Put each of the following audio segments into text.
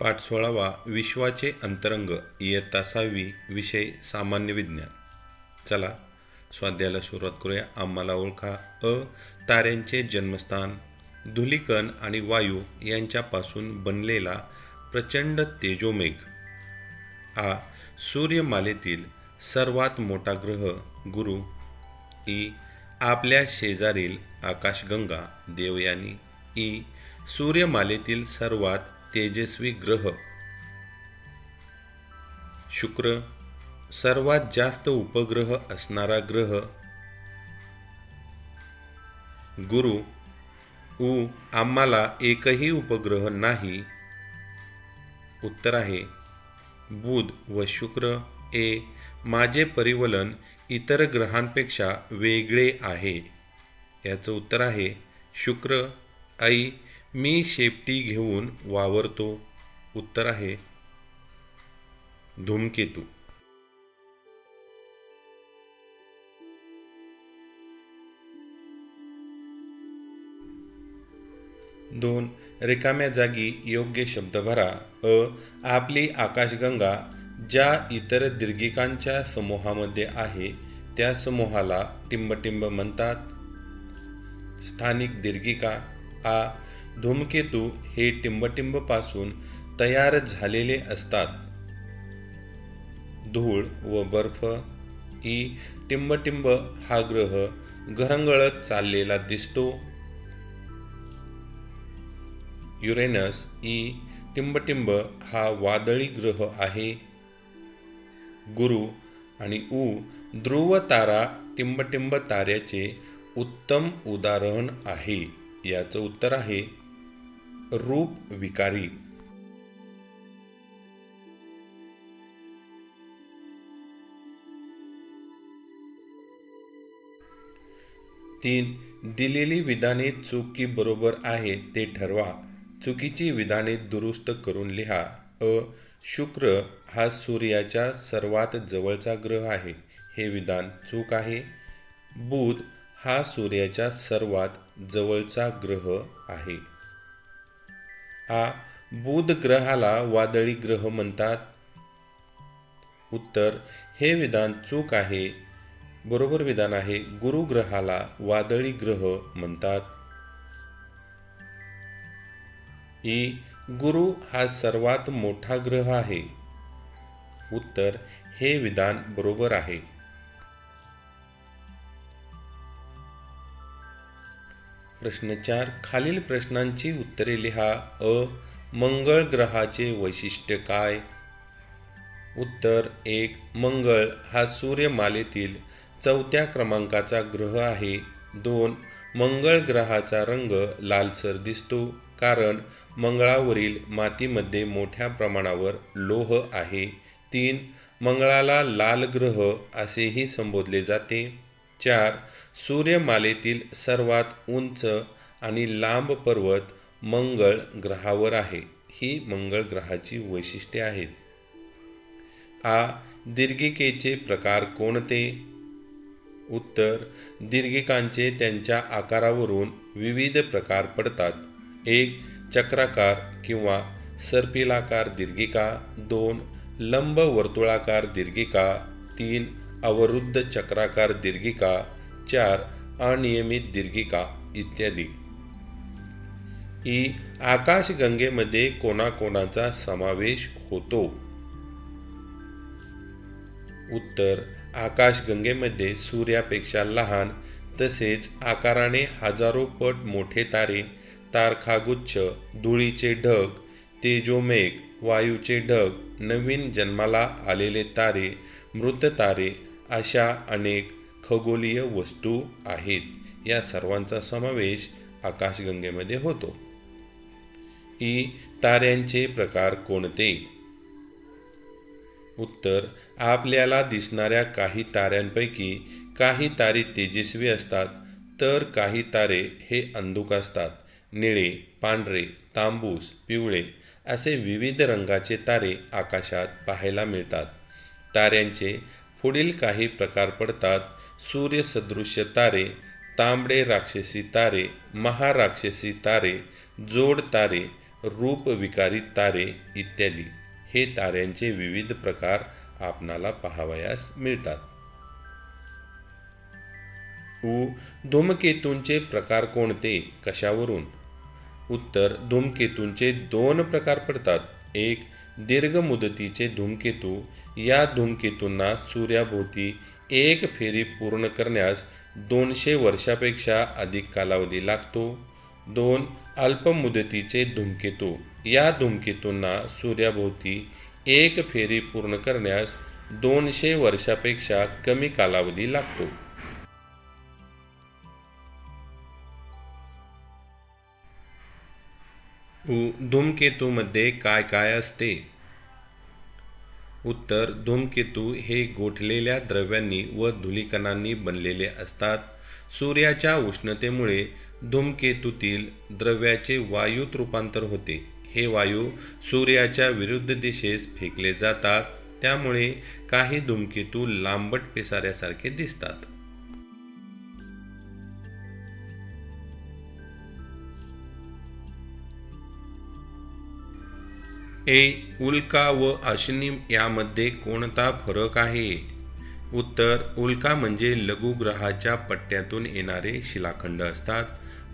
पाठ सोळावा विश्वाचे अंतरंग इयत्ता सहावी विषय सामान्य विज्ञान. चला स्वाध्यायाला सुरुवात करूया. आम्हाला ओळखा अ ताऱ्यांचे जन्मस्थान. धुलीकण आणि वायू यांच्यापासून बनलेला प्रचंड तेजोमेघ. आ सूर्यमालेतील सर्वात मोठा ग्रह गुरु ई आपल्या शेजारील आकाशगंगा देवयानी. ई सूर्यमालेतील सर्वात तेजस्वी ग्रह. शुक्र सर्वात जास्त उपग्रह असणारा ग्रह. गुरु उ आम्हाला एकही उपग्रह नाही. उत्तर आहे बुध व शुक्र ए माझे परिवलन इतर ग्रहांपेक्षा वेगळे आहे. याचं उत्तर आहे शुक्र आई मी शेपटी घेऊन वावरतो. उत्तर आहे धूमकेतू. दोन रिकाम्या जागी योग्य शब्द भरा. अ आपली आकाशगंगा ज्या इतर दीर्घिकांच्या समूहामध्ये आहे त्या समूहाला टिंबटिंब म्हणतात. स्थानिक दीर्घिका आ धूमकेतू हे टिंबटिंबपासून तयार झालेले असतात. धूळ व बर्फ ही टिंबटिंब हा ग्रह घरंगळत चाललेला दिसतो. युरेनस ई टिंबटिंब हा वादळी ग्रह आहे. गुरु आणि उ ध्रुव तारा टिंबटिंब ताऱ्याचे उत्तम उदाहरण आहे. याचं उत्तर आहे रूप विकारी। तीन दिलेली विधाने चुकी बरोबर आहे ते ठरवा. चुकीची विधाने दुरुस्त करून लिहा. अ शुक्र हा सूर्याच्या सर्वात जवळचा ग्रह आहे. हे विधान चूक आहे. बुध हा सूर्याच्या सर्वात जवळचा ग्रह आहे. आ बुध ग्रहाला वादळी ग्रह म्हणतात. उत्तर हे विधान चूक आहे. बरोबर विधान आहे. गुरुग्रहाला वादळी ग्रह म्हणतात. ई गुरु हा सर्वात मोठा ग्रह आहे. उत्तर हे विधान बरोबर आहे. प्रश्न चार. खालील प्रश्नांची उत्तरे लिहा. अ. मंगळ ग्रहाचे वैशिष्ट्य काय? उत्तर एक. मंगळ हा सूर्यमालेतील चौथ्या क्रमांकाचा ग्रह आहे. दोन. मंगळ ग्रहाचा रंग लालसर दिसतो कारण मंगळावरील मातीमध्ये मोठ्या प्रमाणावर लोह आहे. तीन. मंगळाला लाल ग्रह असेही संबोधले जाते. चार सूर्यमालेतील सर्वात उंच आणि लांब पर्वत मंगळ ग्रहावर आहे. ही मंगळ ग्रहाची वैशिष्ट्ये आहेत. आ दीर्घिकेचे प्रकार कोणते? उत्तर दीर्घिकांचे त्यांच्या आकारावरून विविध प्रकार पडतात. एक चक्राकार किंवा सर्पिलाकार दीर्घिका. दोन लंब वर्तुळाकार दीर्घिका. तीन अवरुद्ध चक्राकार दीर्घिका चार अनियमित दीर्घिका इत्यादी. ई आकाशगंगेमध्ये कोणाकोणाचा समावेश होतो? उत्तर आकाशगंगेमध्ये सूर्यापेक्षा लहान तसेच आकाराने हजारो पट मोठे तारे तारखागुच्छ धुळीचे ढग तेजोमेघ वायूचे ढग नवीन जन्माला आलेले तारे मृत तारे अशा अनेक खगोलीय वस्तू आहेत. या सर्वांचा समावेश आकाशगंगेमध्ये होतो. ई ताऱ्यांचे प्रकार कोणते? उत्तर आपल्याला दिसणाऱ्या काही ताऱ्यांपैकी काही तारे तेजस्वी असतात तर काही तारे हे अंधुक असतात. निळे पांढरे तांबूस पिवळे असे विविध रंगाचे तारे आकाशात पाहायला मिळतात. ताऱ्यांचे पुढील काही प्रकार पडतात. सूर्यसदृश्य तारे तांबडे राक्षसी तारे महाराक्षसी तारे जोड तारे रूपविकारी तारे इत्यादी. हे ताऱ्यांचे विविध प्रकार आपणाला पाहावयास मिळतात. उ. धूमकेतूंचे प्रकार कोणते? कशावरून? उत्तर. धूमकेतूंचे दोन प्रकार पडतात. एक दीर्घ मुदतीचे धूमकेतू. या धूमकेतूंना सूर्याभोवती एक फेरी पूर्ण करण्यास दोनशे वर्षापेक्षा अधिक कालावधी लागतो. दोन अल्प मुदतीचे धूमकेतू. या धूमकेतूंना सूर्याभोवती एक फेरी पूर्ण करण्यास दोनशे वर्षापेक्षा कमी कालावधी लागतो. धूमकेतूमध्ये काय काय असते? उत्तर धूमकेतू हे गोठलेल्या द्रव्यांनी व धुलीकणांनी बनलेले असतात. सूर्याच्या उष्णतेमुळे धूमकेतूतील द्रव्याचे वायूत रूपांतर होते. हे वायू सूर्याच्या विरुद्ध दिशेस फेकले जातात. त्यामुळे काही धूमकेतू लांबट पिसाऱ्यासारखे दिसतात. ए उल्का व अश्नी यामध्ये कोणता फरक आहे? उत्तर उल्का म्हणजे लघुग्रहाच्या पट्ट्यातून येणारे शिलाखंड असतात.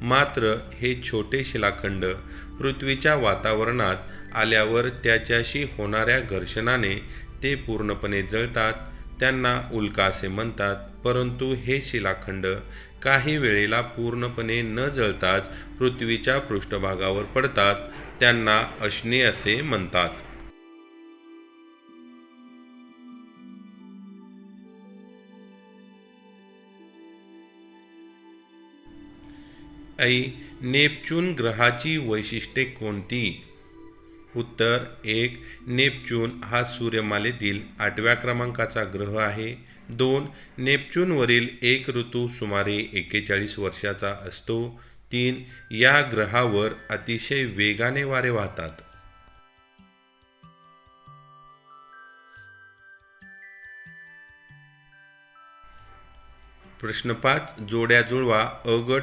मात्र हे छोटे शिलाखंड पृथ्वीच्या वातावरणात आल्यावर त्याच्याशी होणाऱ्या घर्षणाने ते पूर्णपणे जळतात. त्यांना उल्का असे म्हणतात परंतु हे शिलाखंड काही वेळेला पूर्णपणे न जळताच पृथ्वीच्या पृष्ठभागावर पडतात त्यांना अश्ने असे म्हणतात. ऐ नेपच्यून ग्रहाची वैशिष्ट्ये कोणती? उत्तर एक नेपच्यून हा सूर्यमालेतील आठव्या क्रमांकाचा ग्रह आहे. दोन नेपच्यूनवरील एक ऋतू सुमारे एक्केचाळीस वर्षाचा असतो. तीन या ग्रहावर अतिशय वेगाने वारे वाहतात. प्रश्न पाच जोड्या जुळवा अ गट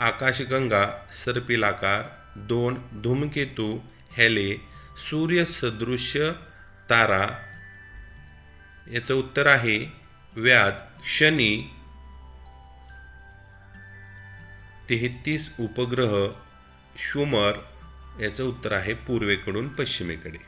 आकाशगंगा सर्पिलाकार. दोन धूमकेतू हॅले सूर्यसदृश्य तारा याचं उत्तर आहे व्याध शनी तेहतीस उपग्रह शुमर याचं उत्तर आहे पूर्वेकडून पश्चिमेकडे.